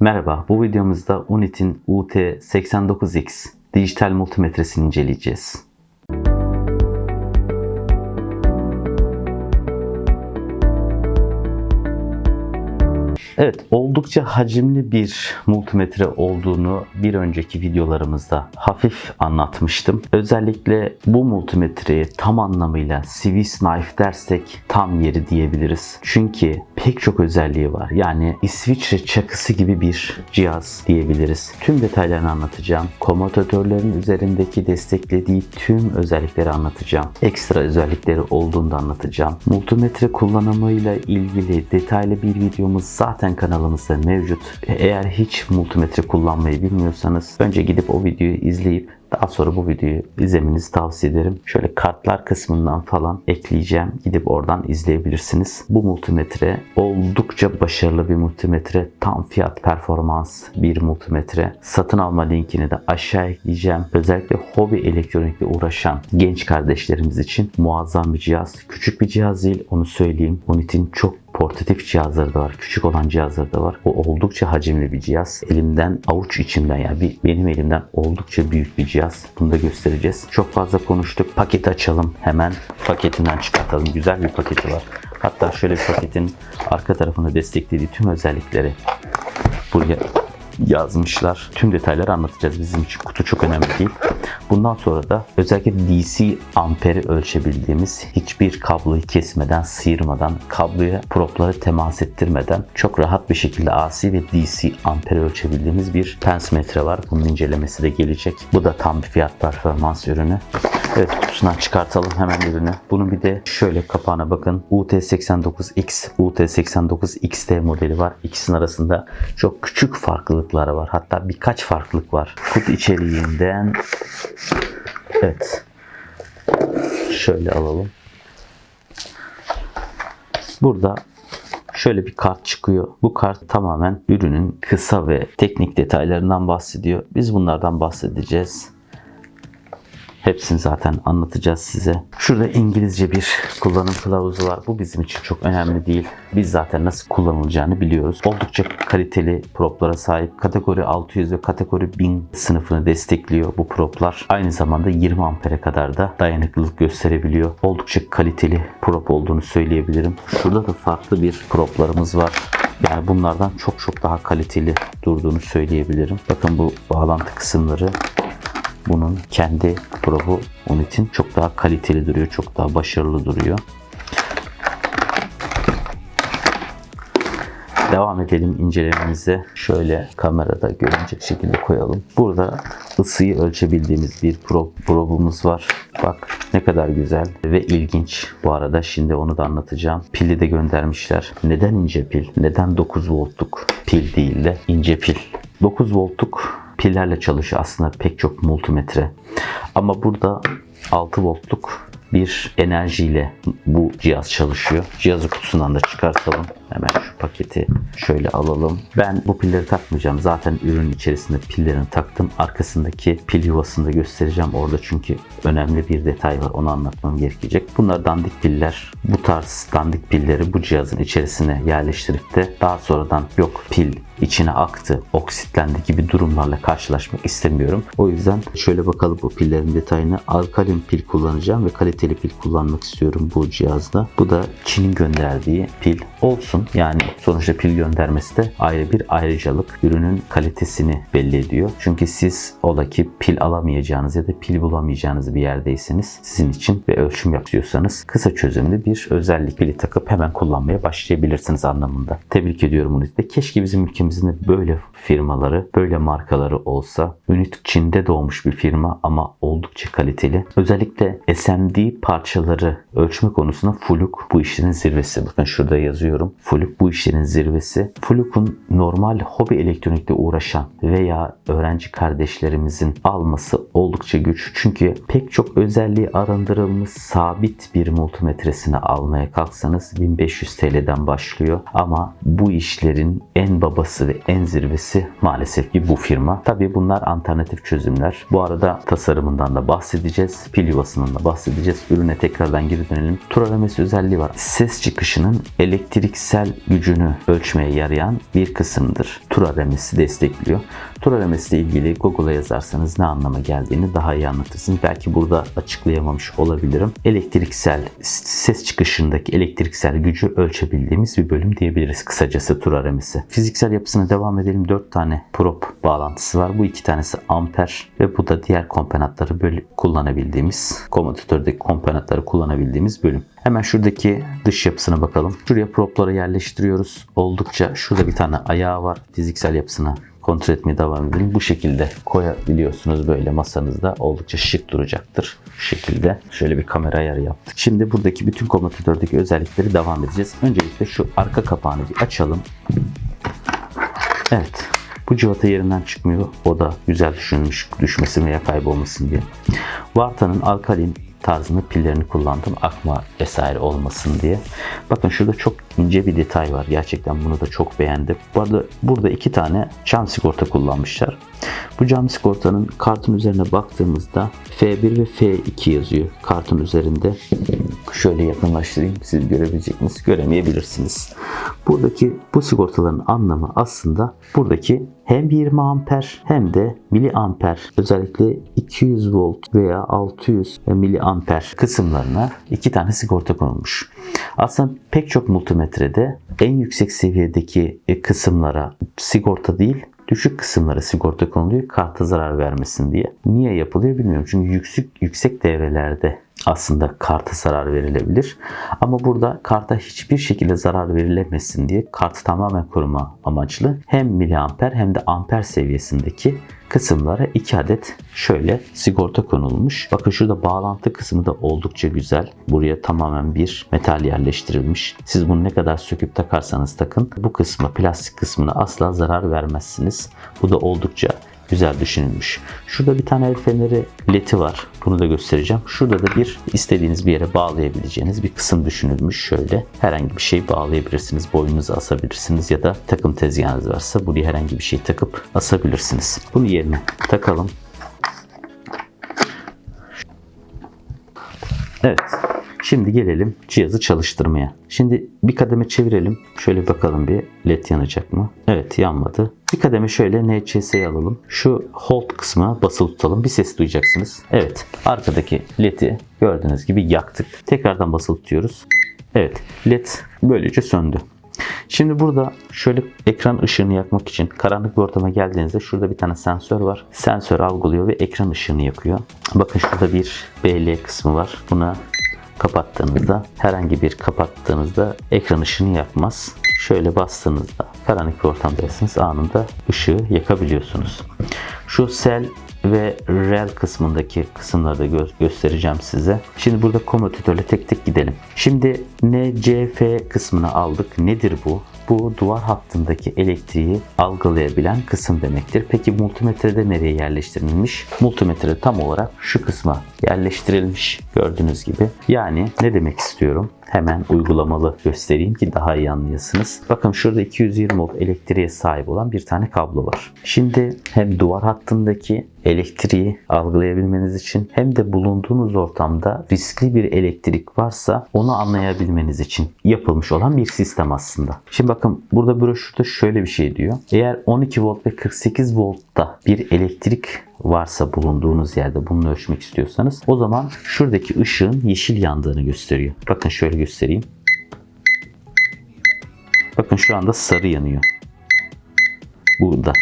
Merhaba, bu videomuzda Unit'in UT89X dijital multimetresini inceleyeceğiz. Evet, oldukça hacimli bir multimetre olduğunu bir önceki videolarımızda hafif anlatmıştım. Özellikle bu multimetreyi tam anlamıyla Swiss Knife dersek tam yeri diyebiliriz. Çünkü pek çok özelliği var. Yani İsviçre çakısı gibi bir cihaz diyebiliriz. Tüm detaylarını anlatacağım. Komutatörlerin üzerindeki desteklediği tüm özellikleri anlatacağım. Ekstra özellikleri olduğunu da anlatacağım. Multimetre kullanımıyla ilgili detaylı bir videomuz zaten kanalımızda mevcut. Eğer hiç multimetre kullanmayı bilmiyorsanız önce gidip o videoyu izleyip daha sonra bu videoyu izlemenizi tavsiye ederim. Şöyle kartlar kısmından falan ekleyeceğim. Gidip oradan izleyebilirsiniz. Bu multimetre oldukça başarılı bir multimetre. Tam fiyat performans bir multimetre. Satın alma linkini de aşağı ekleyeceğim. Özellikle hobi elektronikle uğraşan genç kardeşlerimiz için muazzam bir cihaz. Küçük bir cihaz değil onu söyleyeyim. Onun için çok portatif cihazları da var. Küçük olan cihazları da var. Bu oldukça hacimli bir cihaz. Elimden avuç içimden yani bir, benim elimden oldukça büyük bir cihaz. Bunu da göstereceğiz. Çok fazla konuştuk. Paket açalım. Hemen paketinden çıkartalım. Güzel bir paketi var. Hatta şöyle bir paketin arka tarafında desteklediği tüm özellikleri buraya yazmışlar. Tüm detayları anlatacağız. Bizim için kutu çok önemli değil. Bundan sonra da özellikle DC amperi ölçebildiğimiz hiçbir kabloyu kesmeden, sıyırmadan, kabloya propları temas ettirmeden çok rahat bir şekilde AC ve DC amperi ölçebildiğimiz bir pensmetre var. Bunun incelemesi de gelecek. Bu da tam bir fiyat performans ürünü. Evet kutusundan çıkartalım hemen ürünü. Bunun bir de şöyle kapağına bakın. UT89X, UT89XT modeli var. İkisinin arasında çok küçük farklılıkları var. Hatta birkaç farklılık var. Kutu içeriğinden evet şöyle alalım. Burada şöyle bir kart çıkıyor. Bu kart tamamen ürünün kısa ve teknik detaylarından bahsediyor. Biz bunlardan bahsedeceğiz. Hepsini zaten anlatacağız size. Şurada İngilizce bir kullanım kılavuzu var. Bu bizim için çok önemli değil. Biz zaten nasıl kullanılacağını biliyoruz. Oldukça kaliteli proplara sahip. Kategori 600 ve kategori 1000 sınıfını destekliyor bu proplar. Aynı zamanda 20 ampere kadar da dayanıklılık gösterebiliyor. Oldukça kaliteli prop olduğunu söyleyebilirim. Şurada da farklı bir proplarımız var. Yani bunlardan çok çok daha kaliteli durduğunu söyleyebilirim. Bakın bu bağlantı kısımları bunun kendi probu onun için çok daha kaliteli duruyor, çok daha başarılı duruyor. Devam edelim incelememize. Şöyle kamerada görünecek şekilde koyalım. Burada ısıyı ölçebildiğimiz bir prob, probumuz var. Bak ne kadar güzel ve ilginç. Bu arada şimdi onu da anlatacağım. Pili de göndermişler. Neden ince pil? Neden 9 voltluk pil değil de ince pil? 9 voltluk pillerle çalışıyor aslında pek çok multimetre. Ama burada 6 voltluk bir enerjiyle bu cihaz çalışıyor. Cihazı kutusundan da çıkartalım. Hemen şu paketi şöyle alalım. Ben bu pilleri takmayacağım. Zaten ürün içerisinde pillerini taktım. Arkasındaki pil yuvasını da göstereceğim orada çünkü önemli bir detay var. Onu anlatmam gerekecek. Bunlar dandik piller. Bu tarz dandik pilleri bu cihazın içerisine yerleştirip de daha sonradan yok pil içine aktı, oksitlendi gibi durumlarla karşılaşmak istemiyorum. O yüzden şöyle bakalım bu pillerin detayını. Alkalin pil kullanacağım ve kaliteli pil kullanmak istiyorum bu cihazda. Bu da Çin'in gönderdiği pil olsun. Yani sonuçta pil göndermesi de ayrı bir ayrıcalık. Ürünün kalitesini belli ediyor. Çünkü siz ola ki pil alamayacağınız ya da pil bulamayacağınız bir yerdeyseniz sizin için ve ölçüm yapıyorsanız kısa çözümlü bir özellik pili takıp hemen kullanmaya başlayabilirsiniz anlamında. Tebrik ediyorum Unit'te. Keşke bizim ülkemizde ülkemizin böyle firmaları, böyle markaları olsa. Unit Çin'de doğmuş bir firma ama oldukça kaliteli. Özellikle SMD parçaları ölçme konusunda Fuluk bu işlerin zirvesi. Bakın şurada yazıyorum. Fuluk bu işlerin zirvesi. Fuluk'un normal hobi elektronikle uğraşan veya öğrenci kardeşlerimizin alması oldukça güç. Çünkü pek çok özelliği arındırılmış sabit bir multimetresini almaya kalksanız 1500 TL'den başlıyor. Ama bu işlerin en babası ve en zirvesi maalesef ki bu firma. Tabii bunlar alternatif çözümler. Bu arada tasarımından da bahsedeceğiz. Pil yuvasından da bahsedeceğiz. Ürüne tekrardan geri dönelim. Tur aramesi özelliği var. Ses çıkışının elektriksel gücünü ölçmeye yarayan bir kısımdır. Tur RMS'i destekliyor. Tur RMS ile ilgili Google'a yazarsanız ne anlama geldiğini daha iyi anlatırsınız. Belki burada açıklayamamış olabilirim. Elektriksel ses çıkışındaki elektriksel gücü ölçebildiğimiz bir bölüm diyebiliriz kısacası Tur RMS'i. Fiziksel yapısına devam edelim. 4 tane prop bağlantısı var. Bu iki tanesi amper ve bu da diğer komponentleri böyle kullanabildiğimiz, komutatördeki komponentleri kullanabildiğimiz bölüm. Hemen şuradaki dış yapısına bakalım. Şuraya propları yerleştiriyoruz. Oldukça şurada bir tane ayağı var. Fiziksel yapısına kontrol etmeye devam edelim. Bu şekilde koyabiliyorsunuz böyle masanızda. Oldukça şık duracaktır. Bu şekilde. Şöyle bir kamera ayarı yaptık. Şimdi buradaki bütün komutatördeki özellikleri devam edeceğiz. Öncelikle şu arka kapağını bir açalım. Evet. Bu civata yerinden çıkmıyor. O da güzel düşünülmüş düşmesin veya kaybolmasın diye. Varta'nın alkalin tarzında pillerini kullandım. Akma vesaire olmasın diye. Bakın şurada çok ince bir detay var. Gerçekten bunu da çok beğendim. Bu arada burada iki tane cam sigorta kullanmışlar. Bu cam sigortanın kartın üzerine baktığımızda F1 ve F2 yazıyor kartın üzerinde. Şöyle yakınlaştırayım siz görebilecek misiniz? Göremeyebilirsiniz. Buradaki bu sigortaların anlamı aslında buradaki hem 20 amper hem de miliamper özellikle 200 volt veya 600 miliamper kısımlarına iki tane sigorta konulmuş. Aslında pek çok multimetrede en yüksek seviyedeki kısımlara sigorta değil düşük kısımlara sigorta konuluyor karta zarar vermesin diye. Niye yapılıyor bilmiyorum. Çünkü yüksek yüksek devrelerde aslında karta zarar verilebilir. Ama burada karta hiçbir şekilde zarar verilemesin diye kartı tamamen koruma amaçlı hem miliamper hem de amper seviyesindeki kısımlara 2 adet şöyle sigorta konulmuş. Bakın şurada bağlantı kısmı da oldukça güzel. Buraya tamamen bir metal yerleştirilmiş. Siz bunu ne kadar söküp takarsanız takın bu kısmı plastik kısmına asla zarar vermezsiniz. Bu da oldukça güzel düşünülmüş. Şurada bir tane el feneri leti var. Bunu da göstereceğim. Şurada da bir istediğiniz bir yere bağlayabileceğiniz bir kısım düşünülmüş. Şöyle herhangi bir şey bağlayabilirsiniz. Boynunuza asabilirsiniz ya da takım tezgahınız varsa buraya herhangi bir şey takıp asabilirsiniz. Bunu yerine takalım. Evet. Şimdi gelelim cihazı çalıştırmaya. Şimdi bir kademe çevirelim. Şöyle bakalım bir led yanacak mı? Evet yanmadı. Bir kademe şöyle NCS'yi alalım. Şu hold kısmına basılı tutalım. Bir ses duyacaksınız. Evet. Arkadaki led'i gördüğünüz gibi yaktık. Tekrardan basılı tutuyoruz. Evet. Led böylece söndü. Şimdi burada şöyle ekran ışığını yakmak için karanlık bir ortama geldiğinizde şurada bir tane sensör var. Sensör algılıyor ve ekran ışığını yakıyor. Bakın şurada bir BL kısmı var. Buna kapattığınızda herhangi bir kapattığınızda ekran ışığını yakmaz. Şöyle bastığınızda karanlık bir ortamdaysanız anında ışığı yakabiliyorsunuz. Şu sel ve rel kısmındaki kısımları da gö- göstereceğim size. Şimdi burada komutitörle tek tek gidelim. Şimdi NCF kısmını aldık. Nedir bu? Bu duvar hattındaki elektriği algılayabilen kısım demektir. Peki multimetrede nereye yerleştirilmiş? Multimetre tam olarak şu kısma yerleştirilmiş gördüğünüz gibi. Yani ne demek istiyorum? Hemen uygulamalı göstereyim ki daha iyi anlayasınız. Bakın şurada 220 volt elektriğe sahip olan bir tane kablo var. Şimdi hem duvar hattındaki elektriği algılayabilmeniz için hem de bulunduğunuz ortamda riskli bir elektrik varsa onu anlayabilmeniz için yapılmış olan bir sistem aslında. Şimdi bakın burada broşürde şöyle bir şey diyor. Eğer 12 volt ve 48 voltta bir elektrik varsa bulunduğunuz yerde bunu ölçmek istiyorsanız o zaman şuradaki ışığın yeşil yandığını gösteriyor. Bakın şöyle göstereyim. Bakın şu anda sarı yanıyor. Burada.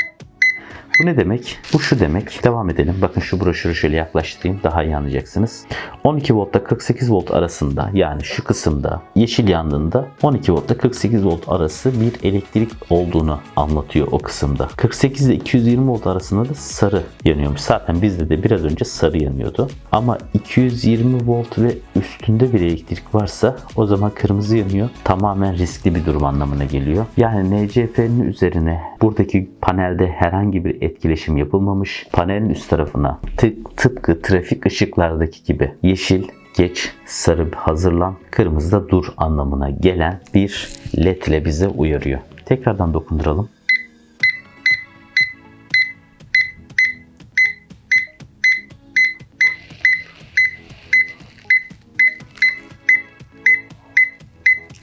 Bu ne demek? Bu şu demek. Devam edelim. Bakın şu broşürü şöyle yaklaştırayım. Daha iyi anlayacaksınız. 12 voltla 48 volt arasında yani şu kısımda yeşil yandığında 12 voltla 48 volt arası bir elektrik olduğunu anlatıyor o kısımda. 48 ile 220 volt arasında da sarı yanıyormuş. Zaten bizde de biraz önce sarı yanıyordu. Ama 220 volt ve üstünde bir elektrik varsa o zaman kırmızı yanıyor. Tamamen riskli bir durum anlamına geliyor. Yani NCF'nin üzerine buradaki panelde herhangi bir etkileşim yapılmamış. Panelin üst tarafına tıp, tıpkı trafik ışıklardaki gibi yeşil, geç, sarı hazırlan, kırmızı da dur anlamına gelen bir led ile bize uyarıyor. Tekrardan dokunduralım.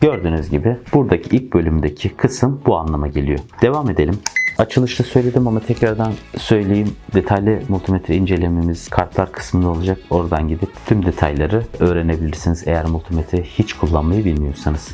Gördüğünüz gibi buradaki ilk bölümdeki kısım bu anlama geliyor. Devam edelim. Açılışta söyledim ama tekrardan söyleyeyim. Detaylı multimetre incelememiz kartlar kısmında olacak. Oradan gidip tüm detayları öğrenebilirsiniz eğer multimetre hiç kullanmayı bilmiyorsanız.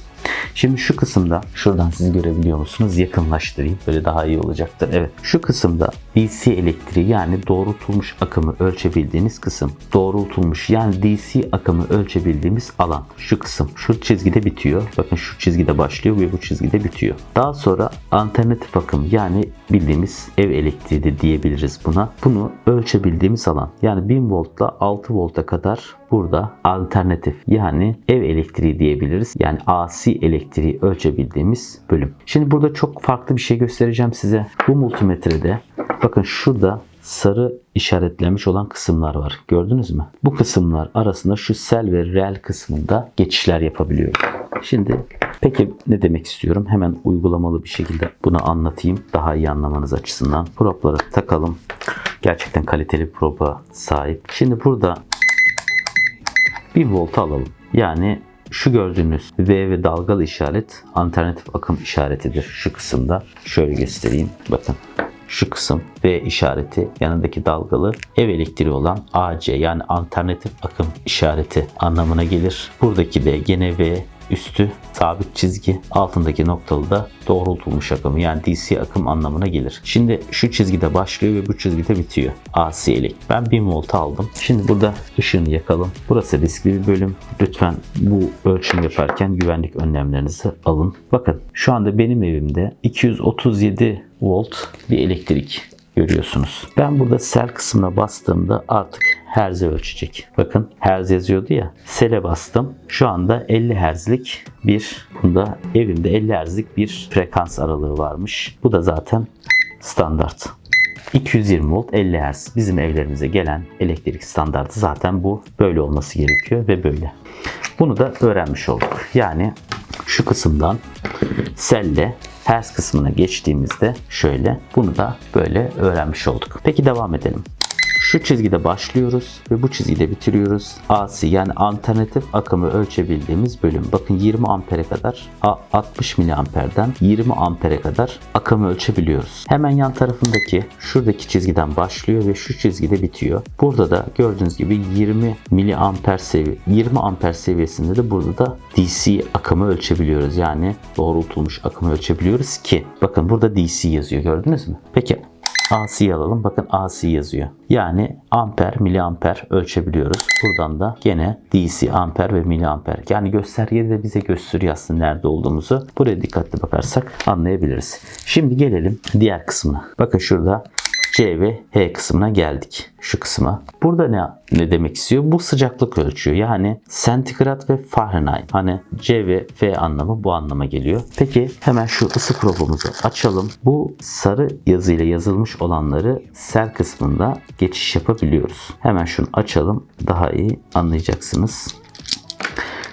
Şimdi şu kısımda şuradan siz görebiliyor musunuz? Yakınlaştırayım. Böyle daha iyi olacaktır. Evet. Şu kısımda DC elektriği yani doğrultulmuş akımı ölçebildiğiniz kısım. Doğrultulmuş yani DC akımı ölçebildiğimiz alan. Şu kısım. Şu çizgide bitiyor. Bakın şu çizgide başlıyor ve bu çizgide bitiyor. Daha sonra alternatif akım yani bildiğimiz ev elektriği de diyebiliriz buna. Bunu ölçebildiğimiz alan. Yani 1000 voltla 6 volta kadar burada alternatif yani ev elektriği diyebiliriz. Yani AC elektriği ölçebildiğimiz bölüm. Şimdi burada çok farklı bir şey göstereceğim size. Bu multimetrede bakın şurada sarı işaretlenmiş olan kısımlar var. Gördünüz mü? Bu kısımlar arasında şu sel ve reel kısmında geçişler yapabiliyoruz. Şimdi peki ne demek istiyorum? Hemen uygulamalı bir şekilde bunu anlatayım. Daha iyi anlamanız açısından. Propları takalım. Gerçekten kaliteli bir proba sahip. Şimdi burada 1 volt alalım. Yani şu gördüğünüz V ve dalgalı işaret alternatif akım işaretidir şu kısımda. Şöyle göstereyim. Bakın şu kısım V işareti yanındaki dalgalı ev elektriği olan AC yani alternatif akım işareti anlamına gelir. Buradaki de gene V üstü sabit çizgi altındaki noktalı da doğrultulmuş akım yani DC akım anlamına gelir. Şimdi şu çizgide başlıyor ve bu çizgide bitiyor. AC elektrik. Ben 1000 volt aldım. Şimdi burada ışığını yakalım. Burası riskli bir bölüm. Lütfen bu ölçüm yaparken güvenlik önlemlerinizi alın. Bakın şu anda benim evimde 237 volt bir elektrik görüyorsunuz. Ben burada sel kısmına bastığımda artık herzi ölçecek. Bakın herz yazıyordu ya. Sele bastım. Şu anda 50 herzlik bir bunda evimde 50 herzlik bir frekans aralığı varmış. Bu da zaten standart. 220 volt 50 Hz bizim evlerimize gelen elektrik standartı zaten bu. Böyle olması gerekiyor ve böyle. Bunu da öğrenmiş olduk. Yani şu kısımdan selle Hertz kısmına geçtiğimizde şöyle bunu da böyle öğrenmiş olduk. Peki devam edelim. Şu çizgide başlıyoruz ve bu çizgide bitiriyoruz. AC yani alternatif akımı ölçebildiğimiz bölüm. Bakın 20 ampere kadar 60 miliamperden 20 ampere kadar akımı ölçebiliyoruz. Hemen yan tarafındaki şuradaki çizgiden başlıyor ve şu çizgide bitiyor. Burada da gördüğünüz gibi 20 miliamper seviye 20 amper seviyesinde de burada da DC akımı ölçebiliyoruz. Yani doğrultulmuş akımı ölçebiliyoruz ki bakın burada DC yazıyor gördünüz mü? Peki AC alalım. Bakın AC yazıyor. Yani amper, miliamper ölçebiliyoruz. Buradan da gene DC, amper ve miliamper. Yani göstergede de bize gösteriyor aslında nerede olduğumuzu. Buraya dikkatli bakarsak anlayabiliriz. Şimdi gelelim diğer kısmına. Bakın şurada C ve H kısmına geldik. Şu kısma. Burada ne ne demek istiyor? Bu sıcaklık ölçüyor. Yani santigrat ve Fahrenheit. Hani C ve F anlamı bu anlama geliyor. Peki hemen şu ısı probumuzu açalım. Bu sarı yazıyla yazılmış olanları sel kısmında geçiş yapabiliyoruz. Hemen şunu açalım. Daha iyi anlayacaksınız.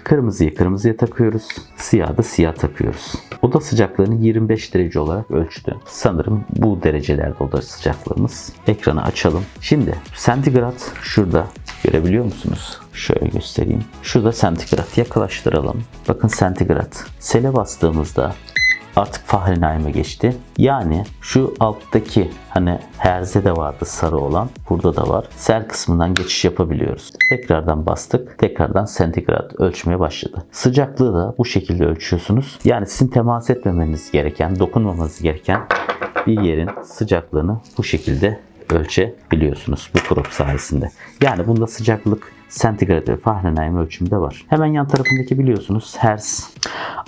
Kırmızıyı kırmızıya takıyoruz. Siyahı da siyah takıyoruz. Oda sıcaklığını 25 derece olarak ölçtü. Sanırım bu derecelerde oda sıcaklığımız. Ekranı açalım. Şimdi santigrat şurada görebiliyor musunuz? Şöyle göstereyim. Şurada santigrat yaklaştıralım. Bakın santigrat. Sele bastığımızda artık Fahrenheit'e geçti. Yani şu alttaki hani herze de vardı sarı olan burada da var. Sel kısmından geçiş yapabiliyoruz. Tekrardan bastık. Tekrardan santigrat ölçmeye başladı. Sıcaklığı da bu şekilde ölçüyorsunuz. Yani sizin temas etmemeniz gereken, dokunmamanız gereken bir yerin sıcaklığını bu şekilde ölçebiliyorsunuz bu prop sayesinde. Yani bunda sıcaklık santigrat ve Fahrenheit ölçümde var. Hemen yan tarafındaki biliyorsunuz Hertz.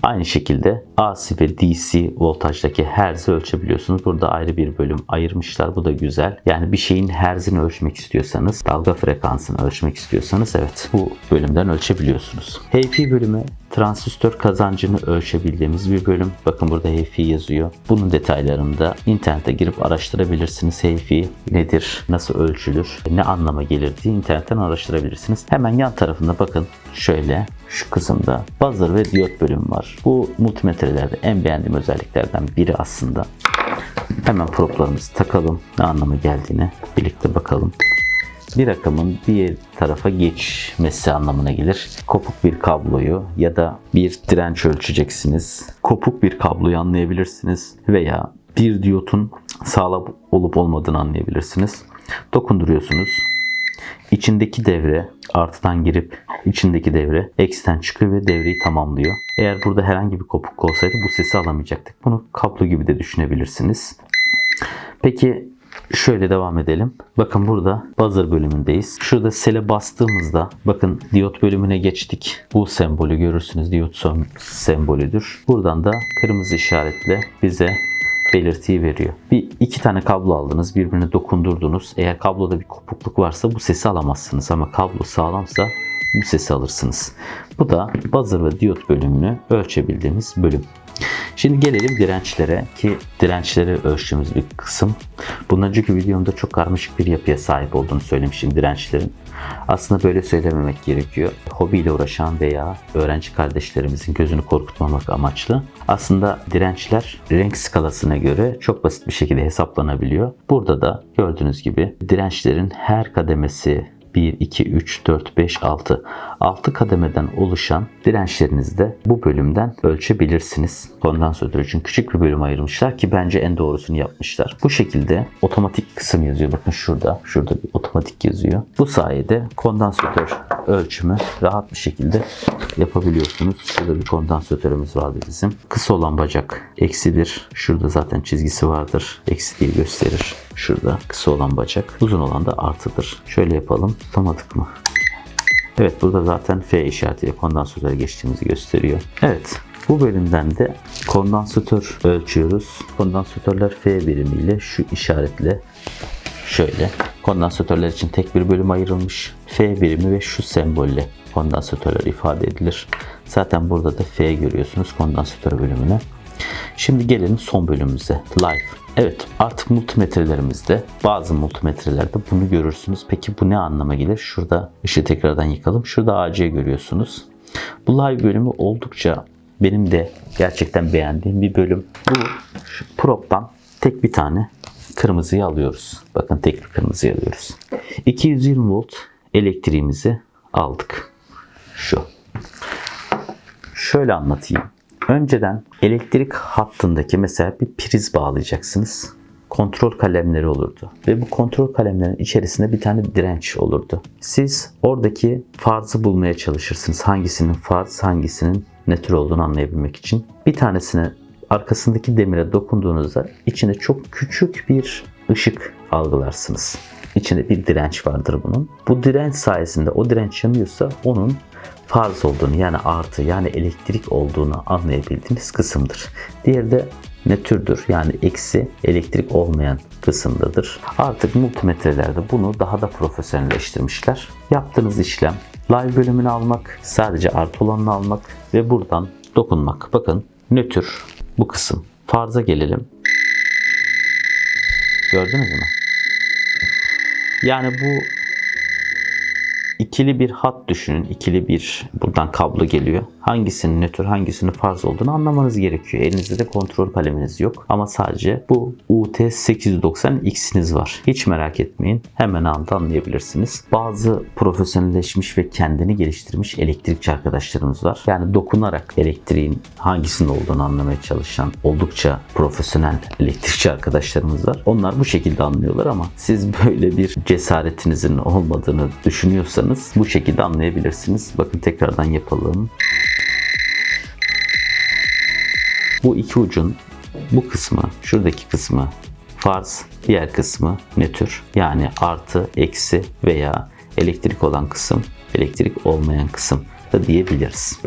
Aynı şekilde AC ve DC voltajdaki Hertz'i ölçebiliyorsunuz. Burada ayrı bir bölüm ayırmışlar. Bu da güzel. Yani bir şeyin Hertz'ini ölçmek istiyorsanız, dalga frekansını ölçmek istiyorsanız evet bu bölümden ölçebiliyorsunuz. HFI bölümü transistör kazancını ölçebildiğimiz bir bölüm. Bakın burada HFI yazıyor. Bunun detaylarını da internete girip araştırabilirsiniz. HFI nedir, nasıl ölçülür, ne anlama gelir diye internetten araştırabilirsiniz. Hemen yan tarafında bakın şöyle şu kısımda buzzer ve diyot bölümü var. Bu multimetrelerde en beğendiğim özelliklerden biri aslında. Hemen proplarımızı takalım. Ne anlama geldiğini birlikte bakalım. Bir akımın diğer tarafa geçmesi anlamına gelir. Kopuk bir kabloyu ya da bir direnç ölçeceksiniz. Kopuk bir kabloyu anlayabilirsiniz veya bir diyotun sağlam olup olmadığını anlayabilirsiniz. Dokunduruyorsunuz. İçindeki devre artıdan girip içindeki devre eksiden çıkıyor ve devreyi tamamlıyor. Eğer burada herhangi bir kopuk olsaydı bu sesi alamayacaktık. Bunu kablo gibi de düşünebilirsiniz. Peki şöyle devam edelim. Bakın burada buzzer bölümündeyiz. Şurada sele bastığımızda bakın diyot bölümüne geçtik. Bu sembolü görürsünüz. Diyot sem- sembolüdür. Buradan da kırmızı işaretle bize belirtiyi veriyor. Bir iki tane kablo aldınız, birbirine dokundurdunuz. Eğer kabloda bir kopukluk varsa bu sesi alamazsınız ama kablo sağlamsa bu sesi alırsınız. Bu da buzzer ve diyot bölümünü ölçebildiğimiz bölüm. Şimdi gelelim dirençlere ki dirençleri ölçtüğümüz bir kısım. Bundan önceki videomda çok karmaşık bir yapıya sahip olduğunu söylemiştim dirençlerin. Aslında böyle söylememek gerekiyor. Hobiyle uğraşan veya öğrenci kardeşlerimizin gözünü korkutmamak amaçlı. Aslında dirençler renk skalasına göre çok basit bir şekilde hesaplanabiliyor. Burada da gördüğünüz gibi dirençlerin her kademesi 1, 2, 3, 4, 5, 6. 6 kademeden oluşan dirençlerinizi de bu bölümden ölçebilirsiniz. Kondansatör için küçük bir bölüm ayırmışlar ki bence en doğrusunu yapmışlar. Bu şekilde otomatik kısım yazıyor. Bakın şurada. Şurada bir otomatik yazıyor. Bu sayede kondansatör ölçümü rahat bir şekilde yapabiliyorsunuz. Şurada bir kondansatörümüz vardı bizim. Kısa olan bacak eksidir. Şurada zaten çizgisi vardır. Eksi diye gösterir. Şurada kısa olan bacak. Uzun olan da artıdır. Şöyle yapalım. Tutamadık mı? Evet burada zaten F işaretiyle kondansatöre geçtiğimizi gösteriyor. Evet bu bölümden de kondansatör ölçüyoruz. Kondansatörler F birimiyle şu işaretle şöyle kondansatörler için tek bir bölüm ayrılmış. F birimi ve şu sembolle kondansatörler ifade edilir. Zaten burada da F görüyorsunuz kondansatör bölümüne. Şimdi gelelim son bölümümüze. Live. Evet artık multimetrelerimizde bazı multimetrelerde bunu görürsünüz. Peki bu ne anlama gelir? Şurada ışığı tekrardan yıkalım. Şurada AC görüyorsunuz. Bu live bölümü oldukça benim de gerçekten beğendiğim bir bölüm. Bu prop'tan tek bir tane kırmızıyı alıyoruz. Bakın tek bir kırmızıyı alıyoruz. 220 volt elektriğimizi aldık. Şu. Şöyle anlatayım. Önceden elektrik hattındaki mesela bir priz bağlayacaksınız. Kontrol kalemleri olurdu. Ve bu kontrol kalemlerin içerisinde bir tane direnç olurdu. Siz oradaki farzı bulmaya çalışırsınız. Hangisinin farz, hangisinin nötr olduğunu anlayabilmek için. Bir tanesine arkasındaki demire dokunduğunuzda içinde çok küçük bir ışık algılarsınız. İçinde bir direnç vardır bunun. Bu direnç sayesinde o direnç yanıyorsa onun farz olduğunu yani artı yani elektrik olduğunu anlayabildiğiniz kısımdır. Diğeri de nötrdür yani eksi elektrik olmayan kısımdadır. Artık multimetrelerde bunu daha da profesyonelleştirmişler. Yaptığınız işlem live bölümünü almak, sadece artı olanını almak ve buradan dokunmak. Bakın nötr bu kısım. Farza gelelim. Gördünüz mü? Yani bu ikili bir hat düşünün. İkili bir buradan kablo geliyor. Hangisinin nötr hangisinin farz olduğunu anlamanız gerekiyor. Elinizde de kontrol kaleminiz yok. Ama sadece bu UT890X'iniz var. Hiç merak etmeyin. Hemen anda anlayabilirsiniz. Bazı profesyonelleşmiş ve kendini geliştirmiş elektrikçi arkadaşlarımız var. Yani dokunarak elektriğin hangisinin olduğunu anlamaya çalışan oldukça profesyonel elektrikçi arkadaşlarımız var. Onlar bu şekilde anlıyorlar ama siz böyle bir cesaretinizin olmadığını düşünüyorsanız bu şekilde anlayabilirsiniz. Bakın tekrardan yapalım. Bu iki ucun bu kısmı, şuradaki kısmı farz, diğer kısmı nötr. Yani artı, eksi veya elektrik olan kısım, elektrik olmayan kısım da diyebiliriz.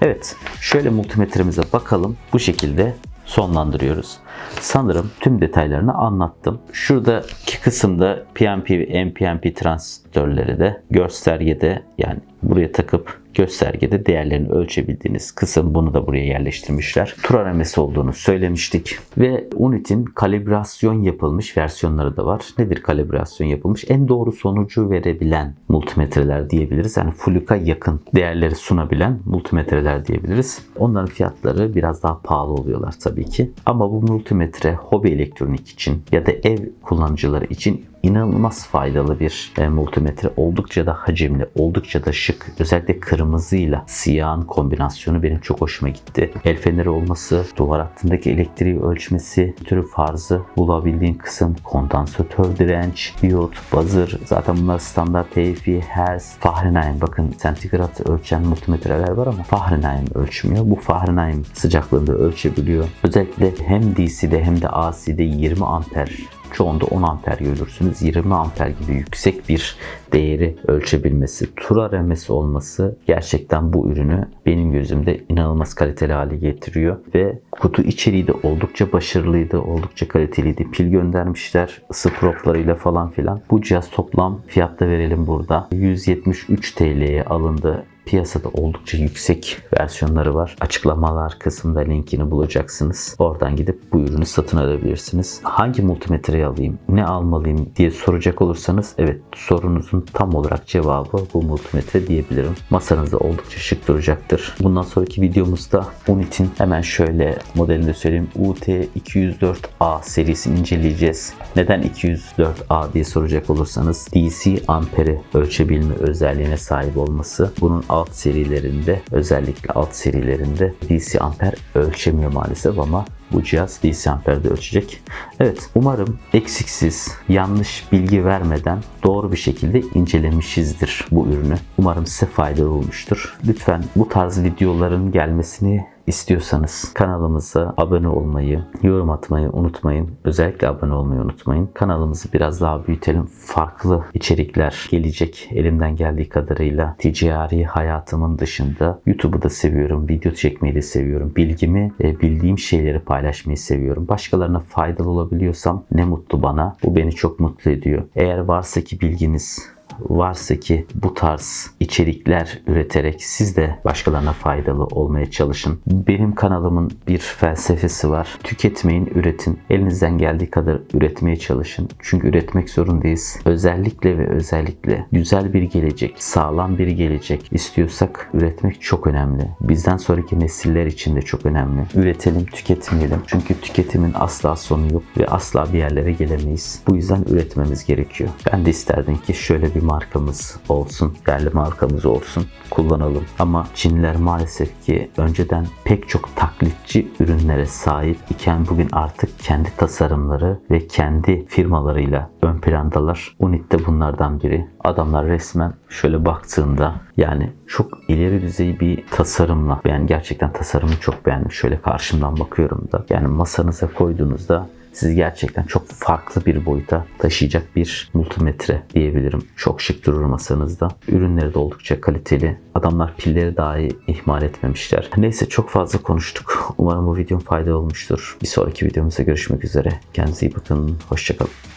Evet, şöyle multimetremize bakalım. Bu şekilde sonlandırıyoruz. Sanırım tüm detaylarını anlattım. Şuradaki kısımda PNP ve NPNP transistörleri de göstergede yani buraya takıp göstergede değerlerini ölçebildiğiniz kısım bunu da buraya yerleştirmişler. Tur aramesi olduğunu söylemiştik. Ve Unit'in kalibrasyon yapılmış versiyonları da var. Nedir kalibrasyon yapılmış? En doğru sonucu verebilen multimetreler diyebiliriz. Yani Fluke'a yakın değerleri sunabilen multimetreler diyebiliriz. Onların fiyatları biraz daha pahalı oluyorlar tabii ki. Ama bu multimetre hobi elektronik için ya da ev kullanıcıları için inanılmaz faydalı bir e, multimetre. Oldukça da hacimli, oldukça da şık. Özellikle kırmızıyla siyahın kombinasyonu benim çok hoşuma gitti. El feneri olması, duvar hattındaki elektriği ölçmesi, türü farzı bulabildiğin kısım, kondansatör direnç, diyot, buzzer. Zaten bunlar standart TFT, Hertz, Fahrenheit. Bakın santigrat ölçen multimetreler var ama Fahrenheit ölçmüyor. Bu Fahrenheit sıcaklığında ölçebiliyor. Özellikle hem DC'de hem de AC'de 20 amper çoğunda 10 amper görürsünüz. 20 amper gibi yüksek bir değeri ölçebilmesi, tur RMS olması gerçekten bu ürünü benim gözümde inanılmaz kaliteli hale getiriyor ve kutu içeriği de oldukça başarılıydı, oldukça kaliteliydi. Pil göndermişler, ısı proplarıyla falan filan. Bu cihaz toplam fiyatta verelim burada. 173 TL'ye alındı. Piyasada oldukça yüksek versiyonları var. Açıklamalar kısmında linkini bulacaksınız. Oradan gidip bu ürünü satın alabilirsiniz. Hangi multimetreyi alayım, ne almalıyım diye soracak olursanız evet sorunuzun tam olarak cevabı bu multimetre diyebilirim. Masanızda oldukça şık duracaktır. Bundan sonraki videomuzda Unit'in hemen şöyle modelini de söyleyeyim. UT204A serisini inceleyeceğiz. Neden 204A diye soracak olursanız DC amperi ölçebilme özelliğine sahip olması. Bunun alt serilerinde özellikle alt serilerinde DC amper ölçemiyor maalesef ama bu cihaz DC amperde ölçecek. Evet umarım eksiksiz, yanlış bilgi vermeden doğru bir şekilde incelemişizdir bu ürünü. Umarım size faydalı olmuştur. Lütfen bu tarz videoların gelmesini istiyorsanız kanalımıza abone olmayı, yorum atmayı unutmayın. Özellikle abone olmayı unutmayın. Kanalımızı biraz daha büyütelim. Farklı içerikler gelecek elimden geldiği kadarıyla. Ticari hayatımın dışında YouTube'u da seviyorum. Video çekmeyi de seviyorum. Bilgimi, e, bildiğim şeyleri paylaşmayı seviyorum. Başkalarına faydalı olabiliyorsam ne mutlu bana. Bu beni çok mutlu ediyor. Eğer varsa ki bilginiz varsa ki bu tarz içerikler üreterek siz de başkalarına faydalı olmaya çalışın. Benim kanalımın bir felsefesi var. Tüketmeyin, üretin. Elinizden geldiği kadar üretmeye çalışın. Çünkü üretmek zorundayız. Özellikle ve özellikle güzel bir gelecek, sağlam bir gelecek istiyorsak üretmek çok önemli. Bizden sonraki nesiller için de çok önemli. Üretelim, tüketmeyelim. Çünkü tüketimin asla sonu yok ve asla bir yerlere gelemeyiz. Bu yüzden üretmemiz gerekiyor. Ben de isterdim ki şöyle bir markamız olsun, yerli markamız olsun, kullanalım. Ama Çinliler maalesef ki önceden pek çok taklitçi ürünlere sahip iken bugün artık kendi tasarımları ve kendi firmalarıyla ön plandalar. Unit de bunlardan biri. Adamlar resmen şöyle baktığında yani çok ileri düzey bir tasarımla yani gerçekten tasarımı çok beğendim. Şöyle karşımdan bakıyorum da yani masanıza koyduğunuzda sizi gerçekten çok farklı bir boyuta taşıyacak bir multimetre diyebilirim. Çok şık durur masanızda. Ürünleri de oldukça kaliteli. Adamlar pilleri dahi ihmal etmemişler. Neyse çok fazla konuştuk. Umarım bu videom faydalı olmuştur. Bir sonraki videomuzda görüşmek üzere. Kendinize iyi bakın. Hoşçakalın.